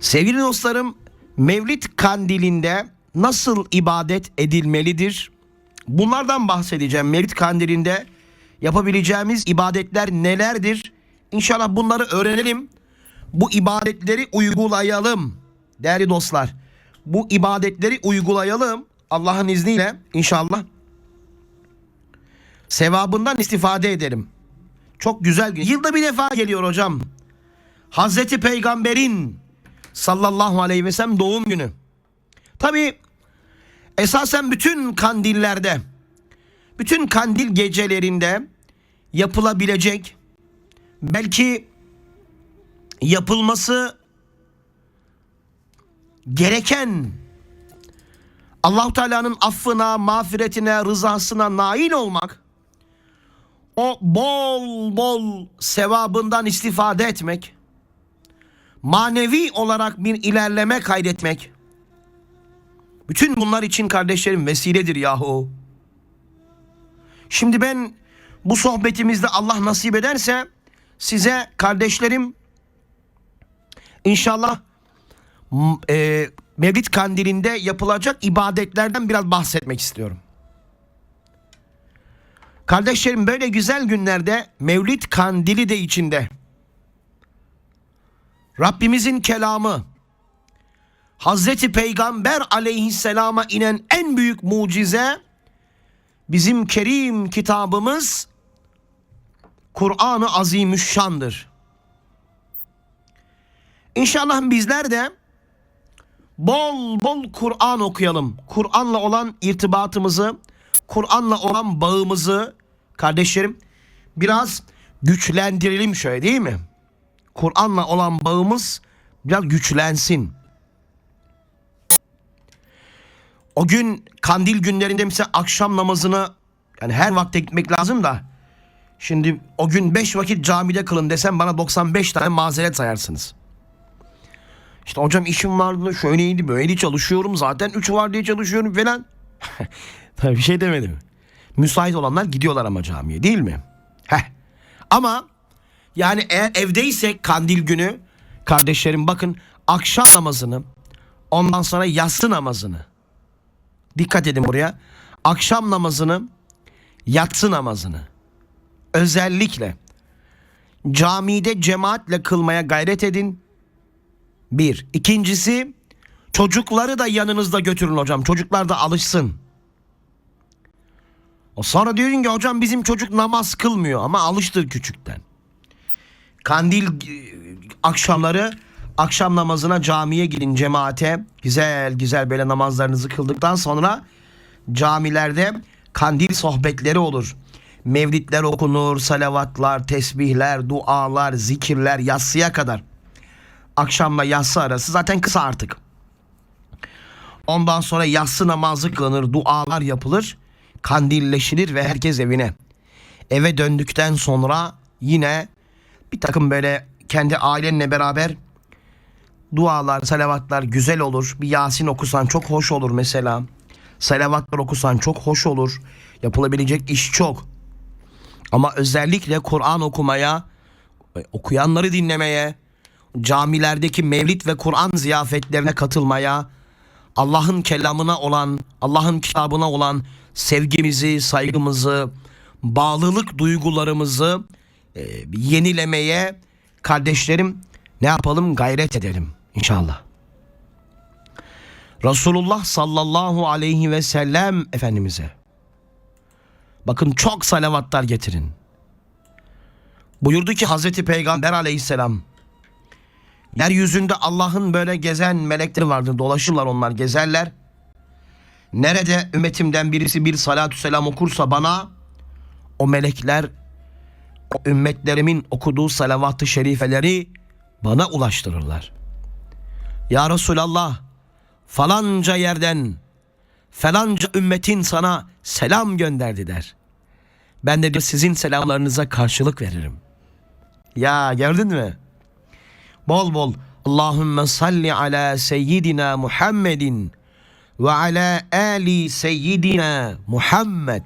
Sevgili dostlarım, Mevlid kandilinde nasıl ibadet edilmelidir? Bunlardan bahsedeceğim. Mevlid kandilinde yapabileceğimiz ibadetler nelerdir? İnşallah bunları öğrenelim. Bu ibadetleri uygulayalım. Değerli dostlar, bu ibadetleri uygulayalım. Allah'ın izniyle inşallah sevabından istifade edelim. Çok güzel gün. Yılda bir defa geliyor hocam. Hazreti Peygamber'in sallallahu aleyhi ve sellem doğum günü. Tabi esasen bütün kandillerde, bütün kandil gecelerinde yapılabilecek belki yapılması gereken Allahu Teala'nın affına, mağfiretine, rızasına nail olmak, o bol bol sevabından istifade etmek, manevi olarak bir ilerleme kaydetmek, bütün bunlar için kardeşlerim vesiledir yahu. Şimdi ben bu sohbetimizde Allah nasip ederse size kardeşlerim inşallah e, Mevlid kandilinde yapılacak ibadetlerden biraz bahsetmek istiyorum. Kardeşlerim böyle güzel günlerde Mevlid kandili de içinde. Rabbimizin kelamı, Hazreti Peygamber aleyhisselama inen en büyük mucize bizim kerim kitabımız Kur'an-ı Azimüşşan'dır. İnşallah bizler de bol bol Kur'an okuyalım. Kur'an'la olan irtibatımızı, Kur'an'la olan bağımızı kardeşlerim biraz güçlendirelim şöyle değil mi? Kur'an'la olan bağımız biraz güçlensin. O gün kandil günlerinde mesela akşam namazını yani her vakte gitmek lazım da şimdi o gün 5 vakit camide kılın desem bana 95 tane mazeret sayarsınız. İşte hocam işim vardı şöyleydi böyleydi çalışıyorum zaten 3 var diye çalışıyorum falan. Tabii bir şey demedim. Müsait olanlar gidiyorlar ama camiye değil mi? Heh. Ama yani eğer evdeysek kandil günü kardeşlerim bakın akşam namazını ondan sonra yatsı namazını dikkat edin buraya akşam namazını yatsı namazını özellikle camide cemaatle kılmaya gayret edin. Bir. İkincisi çocukları da yanınızda götürün hocam. Çocuklar da alışsın. O sonra diyorsun ki hocam bizim çocuk namaz kılmıyor ama alıştır küçükten. Kandil e, akşamları akşam namazına camiye gidin cemaate. Güzel güzel böyle namazlarınızı kıldıktan sonra camilerde kandil sohbetleri olur. Mevlidler okunur, salavatlar, tesbihler, dualar, zikirler yatsıya kadar. Akşamla yatsı arası zaten kısa artık. Ondan sonra yatsı namazı kılınır, dualar yapılır, kandilleşilir ve herkes evine. Eve döndükten sonra yine bir takım böyle kendi ailenle beraber dualar, salavatlar güzel olur. Bir Yasin okusan çok hoş olur mesela. Salavatlar okusan çok hoş olur. Yapılabilecek iş çok. Ama özellikle Kur'an okumaya, e, okuyanları dinlemeye, camilerdeki mevlid ve Kur'an ziyafetlerine katılmaya, Allah'ın kelamına olan, Allah'ın kitabına olan sevgimizi, saygımızı, bağlılık duygularımızı e, yenilemeye kardeşlerim ne yapalım gayret edelim inşallah. Resulullah sallallahu aleyhi ve sellem Efendimiz'e bakın çok salavatlar getirin. Buyurdu ki Hazreti Peygamber aleyhisselam Yeryüzünde Allah'ın böyle gezen melekleri vardır. Dolaşırlar onlar gezerler. Nerede ümmetimden birisi bir salatü selam okursa bana o melekler ümmetlerimin okuduğu salavat-ı şerifeleri bana ulaştırırlar. Ya Resulallah falanca yerden falanca ümmetin sana selam gönderdi der. Ben de diyor sizin selamlarınıza karşılık veririm. Ya gördün mü? Bol bol Allahümme salli ala seyyidina Muhammedin ve ala ali seyyidina Muhammed.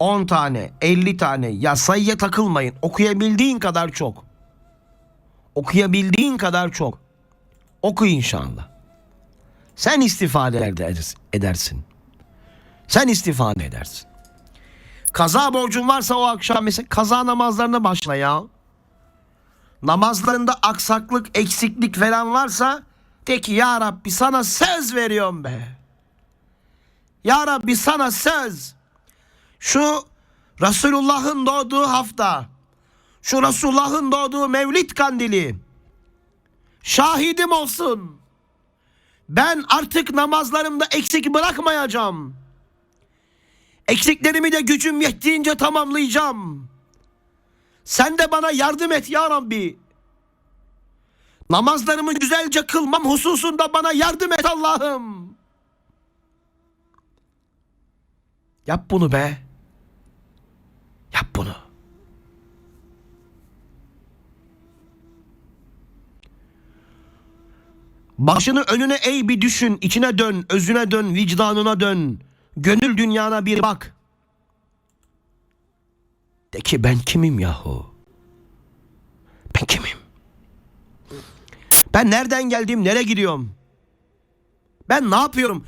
10 tane, 50 tane ya sayıya takılmayın. Okuyabildiğin kadar çok. Okuyabildiğin kadar çok. Oku inşallah. Sen istifade eder- edersin. Sen istifade edersin. Kaza borcun varsa o akşam mesela kaza namazlarına başla ya. Namazlarında aksaklık, eksiklik falan varsa de ki ya Rabbi sana söz veriyorum be. Ya Rabbi sana söz. Şu Resulullah'ın doğduğu hafta, şu Resulullah'ın doğduğu Mevlid kandili şahidim olsun. Ben artık namazlarımda eksik bırakmayacağım. Eksiklerimi de gücüm yettiğince tamamlayacağım. Sen de bana yardım et ya Rabbi. Namazlarımı güzelce kılmam hususunda bana yardım et Allah'ım. Yap bunu be. Yap bunu. Başını önüne eğ bir düşün, içine dön, özüne dön, vicdanına dön. Gönül dünyana bir bak. De ki ben kimim yahu? Ben kimim? Ben nereden geldim, nereye gidiyorum? Ben ne yapıyorum?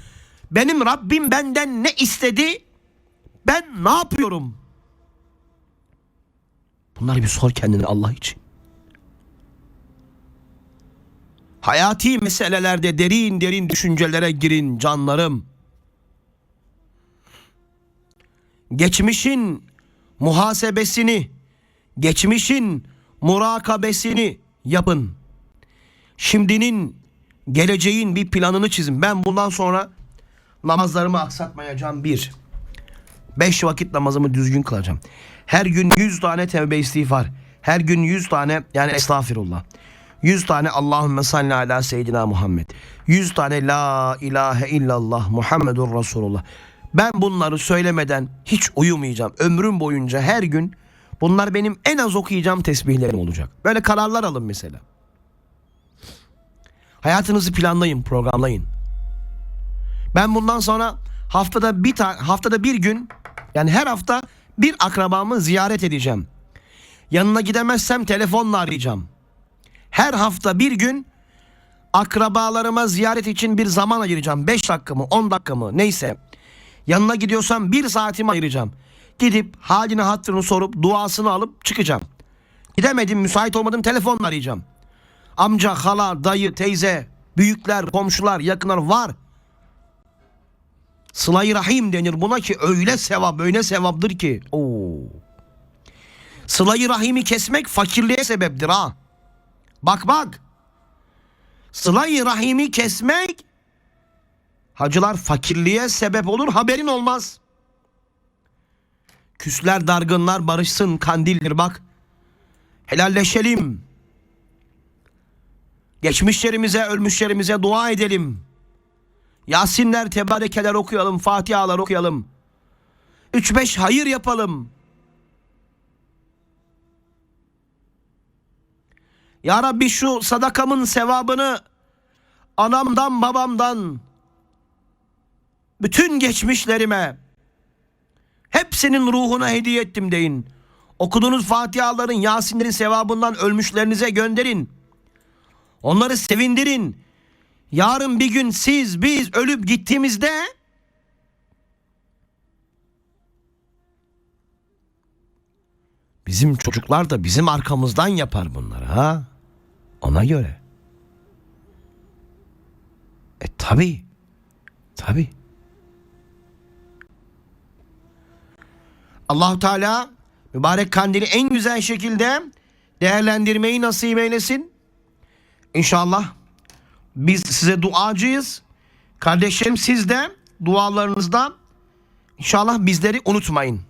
Benim Rabbim benden ne istedi? Ben ne yapıyorum? Bunları bir sor kendine Allah için. Hayati meselelerde derin derin düşüncelere girin canlarım. Geçmişin muhasebesini, geçmişin murakabesini yapın. Şimdinin, geleceğin bir planını çizin. Ben bundan sonra namazlarımı aksatmayacağım bir. Beş vakit namazımı düzgün kılacağım. Her gün yüz tane tevbe istiğfar. Her gün yüz tane yani estağfirullah. Yüz tane Allahümme salli ala seyyidina Muhammed. Yüz tane la ilahe illallah Muhammedur Resulullah. Ben bunları söylemeden hiç uyumayacağım. Ömrüm boyunca her gün bunlar benim en az okuyacağım tesbihlerim olacak. Böyle kararlar alın mesela. Hayatınızı planlayın, programlayın. Ben bundan sonra haftada bir ta- haftada bir gün yani her hafta bir akrabamı ziyaret edeceğim. Yanına gidemezsem telefonla arayacağım. Her hafta bir gün akrabalarıma ziyaret için bir zaman ayıracağım. 5 dakika mı 10 dakika mı neyse. Yanına gidiyorsam bir saatimi ayıracağım. Gidip halini hatırını sorup duasını alıp çıkacağım. Gidemedim müsait olmadım telefonla arayacağım. Amca, hala, dayı, teyze, büyükler, komşular, yakınlar var. Sıla-i Rahim denir buna ki öyle sevap, öyle sevaptır ki. Oo. Sıla-i Rahim'i kesmek fakirliğe sebeptir ha. Bak bak. Sıla-i Rahim'i kesmek hacılar fakirliğe sebep olur haberin olmaz. Küsler dargınlar barışsın kandildir bak. Helalleşelim. Geçmişlerimize, ölmüşlerimize dua edelim. Yasinler, tebarekeler okuyalım, fatihalar okuyalım. Üç beş hayır yapalım. Ya Rabbi şu sadakamın sevabını anamdan babamdan bütün geçmişlerime hepsinin ruhuna hediye ettim deyin. Okuduğunuz fatihaların, yasinlerin sevabından ölmüşlerinize gönderin. Onları sevindirin. Yarın bir gün siz biz ölüp gittiğimizde bizim çocuklar da bizim arkamızdan yapar bunları ha. Ona göre. E tabi. Tabi. Allahu Teala mübarek kandili en güzel şekilde değerlendirmeyi nasip eylesin. İnşallah biz size duacıyız. Kardeşlerim siz de dualarınızda inşallah bizleri unutmayın.